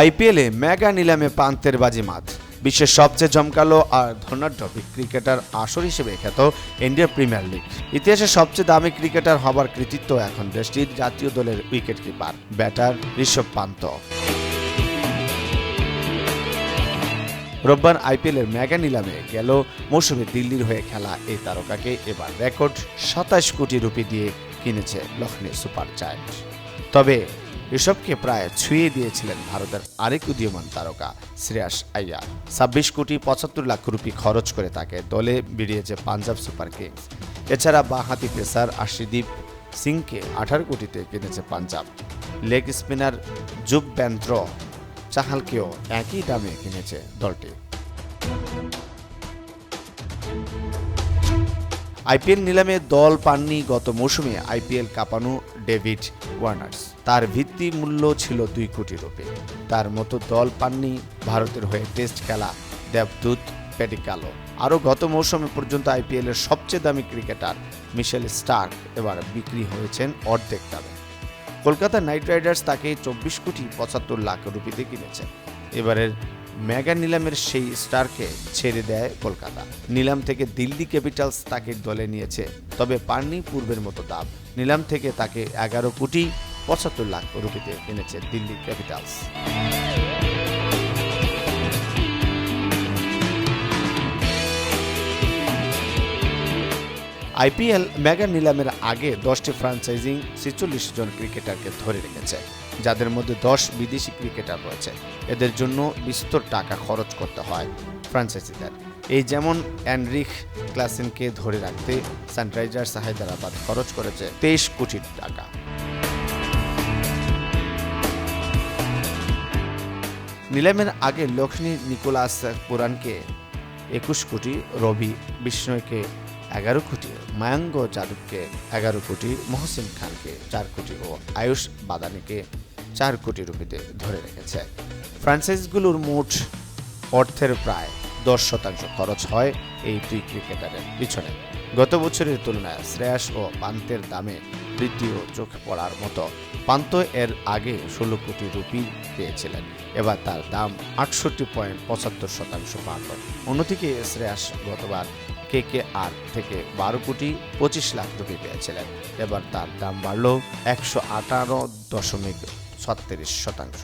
আইপিএলে মেগা নিলামে পান্তের বাজিমাত। বিশ্বের সবচেয়ে জমকালো আর ধনাঢ্য ক্রিকেটার আসর হিসেবে খ্যাত ইন্ডিয়া প্রিমিয়ার লিগ। ইতিহাসে সবচেয়ে দামি ক্রিকেটার হবার কৃতিত্ব এখন দেশটির জাতীয় দলের wicket keeper, batter Rishabh Pant. রোববার আইপিএলের মেগা নিলামে গেল মৌসুমে দিল্লির হয়ে খেলা এই তারকাকে এবার রেকর্ড সাতাশ কোটি রুপি দিয়ে কিনেছে লখনৌ সুপার জায়ান্ট। তবে এসবকে প্রায় ছুঁয়ে দিয়েছিলেন ভারতের আরেক উদীয়মান তারকা শ্রেয়াস আইয়ার ছাব্বিশ কোটি পঁচাত্তর লাখ রুপি খরচ করে তাকে দলে বেরিয়েছে পাঞ্জাব সুপার কিংস। এছাড়া বাঁহাতি পেসার আশিদীপ সিংকে আঠারো কোটিতে কিনেছে Punjab. Leg spinner Yuzvendra চাহালকেও একই দামে কিনেছে দলটি। আইপিএল নিলামে দল পাননি গত মৌসুমে আইপিএল কাঁপানো ডেভিড ওয়ার্নার্স। তার ভিত্তি মূল্য ছিল দুই কোটি রুপি। তার মতো দল পাননি ভারতের হয়ে টেস্ট খেলা দেবদূত পেডিকালো। আরও গত মৌসুমে পর্যন্ত আইপিএলের সবচেয়ে দামি ক্রিকেটার মিশেল স্টার্ক এবার বিক্রি হয়েছেন অর্ধেক দামে। কলকাতা নাইট রাইডার্স তাকে চব্বিশ কোটি পঁচাত্তর লাখ রুপিতে কিনেছেন। এবারের মেগা নিলামের সেই স্টারকে ছেড়ে দেয় কলকাতা। নিলাম থেকে দিল্লি ক্যাপিটালস তাকে দলে নিয়েছে, তবে পাননি পূর্বের মতো দাম নিলাম থেকে তাকে এগারো কোটি পঁচাত্তর লাখ রুপিতে এনেছে দিল্লি ক্যাপিটালস। আইপিএল মেগা নিলামের আগে দশটি ফ্র্যাঞ্চাইজিং ছেচল্লিশ জন ক্রিকেটারকে ধরে রেখেছে, যাদের মধ্যে দশ বিদেশি ক্রিকেটার রয়েছে। এদের জন্য বিস্তর টাকা খরচ করতে হয় ফ্র্যাঞ্চাইজিদের এই যেমন অ্যানরিক ক্লাসেনকে ধরে রাখতে সানরাইজার্স হায়দ্রাবাদ খরচ করেছে তেইশ কোটি টাকা। নিলামের আগে লক্ষ্মী নিকোলাস পুরানকে একুশ কোটি, রবি বিষ্ণয়কে এগারো কোটি মায়াঙ্গ যাদবকে এগারো কোটি মহসিন খানকে চার কোটি ও আয়ুষ বাদানিকে চার কোটি রুপিতে ধরে রেখেছে। ফ্র্যাঞ্চাইজগুলোর মোট অর্থের প্রায় দশ শতাংশ খরচ হয় এই দুই ক্রিকেটারের পিছনে। গত বছরের তুলনায় শ্রেয়াস ও পান্তের দামে বৃদ্ধিও চোখে পড়ার মতো পান্ত এর আগে ষোলো কোটি রুপি পেয়েছিলেন। এবার তার দাম আটষট্টি পয়েন্ট পঁচাত্তর শতাংশ বাড়ল অন্যদিকে শ্রেয়াস গতবার কে কে আর থেকে বারো কোটি পঁচিশ লাখ রুপি পেয়েছিলেন। এবার তার দাম বাড়ল একশো আঠারো দশমিক ছত্রিশ শতাংশ।